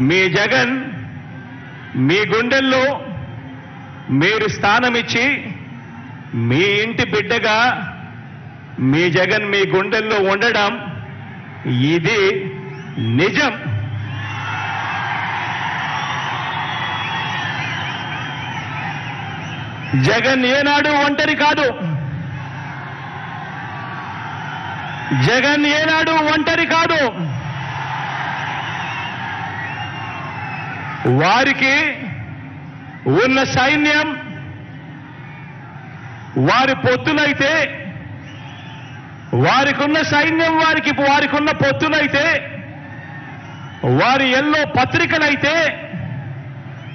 మీ జగన్ మీ గుండెల్లో మీరు స్థానమిచ్చి మీ ఇంటి బిడ్డగా మీ జగన్ మీ గుండెల్లో ఉండడం ఇది నిజం. జగన్ ఏనాడు ఒంటరి కాదు. జగన్ ఏనాడు ఒంటరి కాదు. వారికి ఉన్న సైన్యం వారి పొత్తులైతే వారికున్న సైన్యం వారికి వారికి ఉన్న పొత్తులైతే వారి ఎల్లో పత్రికలైతే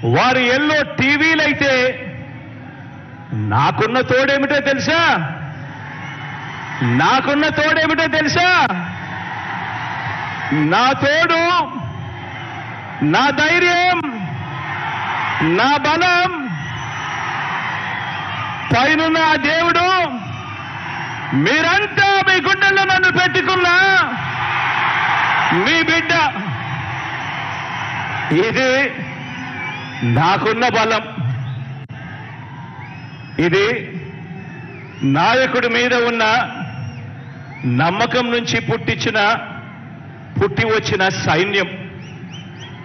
వారి ఎల్లో టీవీలైతే నాకున్న తోడేమిటో తెలుసా? నాకున్న తోడేమిటో తెలుసా? నా తోడు నా ధైర్యం నా బలం పైనున్న నా దేవుడు మీరంతా మీ గుండెల్లో నన్ను పెట్టుకున్నా మీ బిడ్డ. ఇది నాకున్న బలం. ఇది నాయకుడి మీద ఉన్న నమ్మకం నుంచి పుట్టించిన పుట్టి వచ్చిన సైన్యం.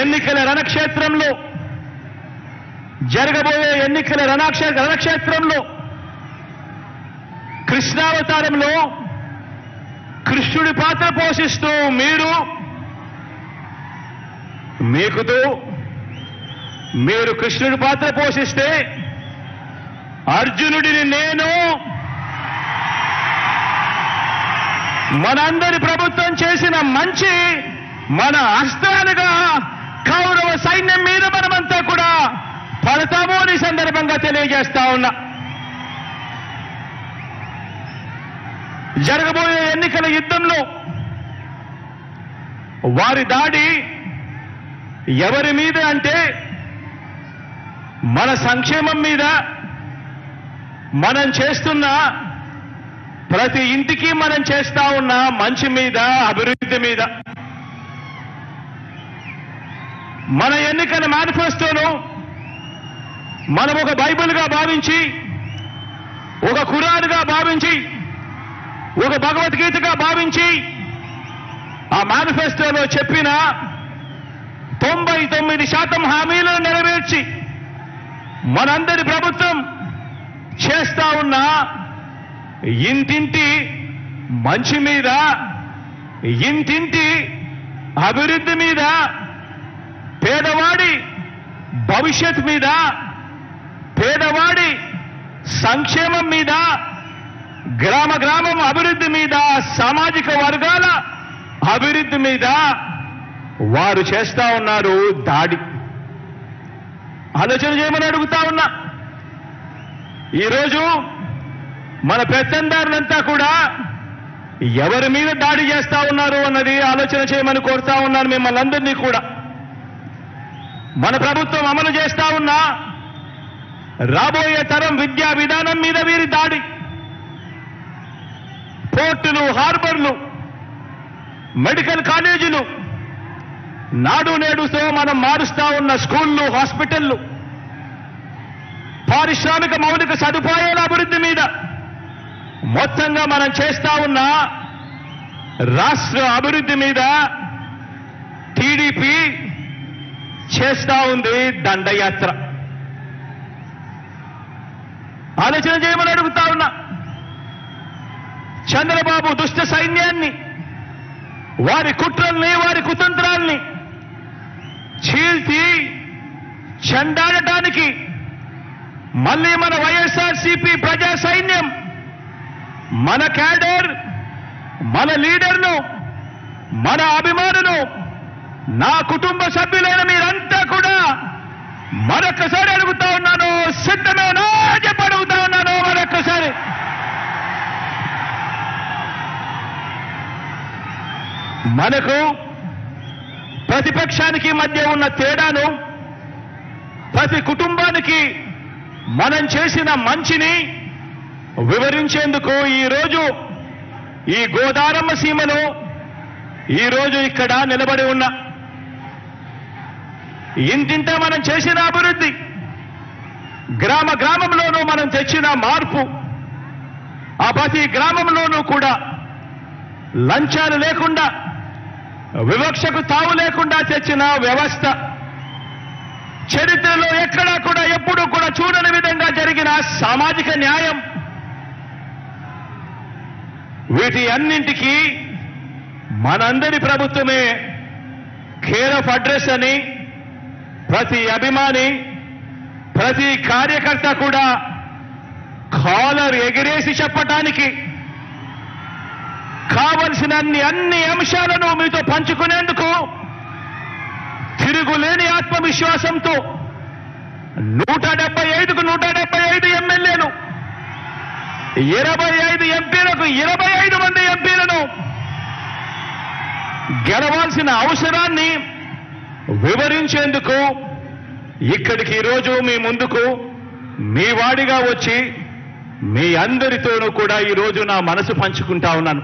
ఎన్నికల రణక్షేత్రంలో జరగబోయే ఎన్నికల రణక్షే రణక్షేత్రంలో కృష్ణావతారంలో కృష్ణుడి పాత్ర పోషిస్తూ మీరు మీకుతూ మీరు కృష్ణుడి పాత్ర పోషిస్తే అర్జునుడిని నేను మనందరి ప్రభుత్వం చేసిన మంచి మన అస్త్రాలుగా కౌరవ సైన్యం మీద మనమంతా కూడా పడతాము అని ఈ సందర్భంగా తెలియజేస్తా ఉన్నా. జరగబోయే ఎన్నికల యుద్ధంలో వారి దాడి ఎవరి మీద అంటే మన సంక్షేమం మీద మనం చేస్తున్న ప్రతి ఇంటికి మనం చేస్తా ఉన్న మంచి మీద అభివృద్ధి మీద. మన ఎన్నికల మేనిఫెస్టోను మనం ఒక బైబిల్గా భావించి ఒక ఖురాన్గా భావించి ఒక భగవద్గీతగా భావించి ఆ మేనిఫెస్టోలో చెప్పిన తొంభై తొమ్మిది శాతం హామీలను నెరవేర్చి మనందరి ప్రభుత్వం చేస్తా ఉన్న ఇంటింటి మంచి మీద ఇంటింటి అభివృద్ధి మీద పేదవాడి భవిష్యత్ మీద పేదవాడి సంక్షేమం మీద గ్రామ గ్రామం అభివృద్ధి మీద సామాజిక వర్గాల అభివృద్ధి మీద వారు చేస్తా ఉన్నారు దాడి. ఆలోచన చేయమని అడుగుతా ఉన్నా. ఈరోజు మన పెత్తందారులంతా కూడా ఎవరి మీద దాడి చేస్తా ఉన్నారు అన్నది ఆలోచన చేయమని కోరుతా ఉన్నాను మిమ్మల్ని అందరినీ కూడా. మన ప్రభుత్వం అమలు చేస్తా ఉన్నా రాబోయే తరం విద్యా విధానం మీద వీరి దాడి. పోర్టులు హార్బర్లు మెడికల్ కాలేజీలు. నాడు నేడుతో మనం మారుస్తా ఉన్న స్కూళ్ళు హాస్పిటళ్ళు. పారిశ్రామిక మౌలిక సదుపాయాల అభివృద్ధి మీద మొత్తంగా మనం చేస్తా ఉన్న రాష్ట్ర అభివృద్ధి మీద టీడీపీ చేస్తా ఉంది దండయాత్ర. ఆలోచన చేయమని అడుగుతా ఉన్నా. చంద్రబాబు దుష్ట సైన్యాన్ని వారి కుట్రల్ని వారి కుతంత్రాల్ని చీల్చి చెండాడటానికి మళ్ళీ మన వైఎస్ఆర్సీపీ ప్రజా సైన్యం మన క్యాడర్ మన లీడర్ను మన అభిమానులు నా కుటుంబ సభ్యులైన మీరంతా కూడా మరొకసారి అడుగుతా ఉన్నా సిద్ధమేనా చెప్పి అడుగుతా ఉన్నాను మరొక్కసారి మనకు ప్రతిపక్షానికి మధ్య ఉన్న తేడాను ప్రతి కుటుంబానికి మనం చేసిన మంచిని వివరించేందుకు ఈరోజు ఈ గోదారమ్మ సీమలో ఈరోజు ఇక్కడ నిలబడి ఉన్న ఇంటింట మనం చేసిన అభివృద్ధి గ్రామ గ్రామంలోనూ మనం తెచ్చిన మార్పు ఆ ప్రతి గ్రామంలోనూ కూడా లంచాలు లేకుండా వివక్షకు తావు లేకుండా తెచ్చిన వ్యవస్థ. చరిత్రలో ఎక్కడా కూడా ఎప్పుడూ కూడా చూడని విధంగా జరిగిన సామాజిక న్యాయం. వీటి అన్నింటికీ మనందరి ప్రభుత్వమే కేర్ ఆఫ్ అడ్రస్ అని ప్రతి అభిమాని ప్రతి కార్యకర్త కూడా కాలర్ ఎగిరేసి చెప్పటానికి కావలసిన అన్ని అన్ని అంశాలను మీతో పంచుకునేందుకు తిరుగులేని ఆత్మవిశ్వాసంతో నూట డెబ్బై ఐదుకు నూట డెబ్బై ఐదు ఎమ్మెల్యేలు ఇరవై ఐదు ఎంపీలకు ఇరవై ఐదు మంది ఎంపీలను గెలవాల్సిన అవసరాన్ని వివరించేందుకు ఇక్కడికి ఈరోజు మీ ముందుకు మీ వాడిగా వచ్చి మీ అందరితోనూ కూడా ఈరోజు నా మనసు పంచుకుంటా ఉన్నాను.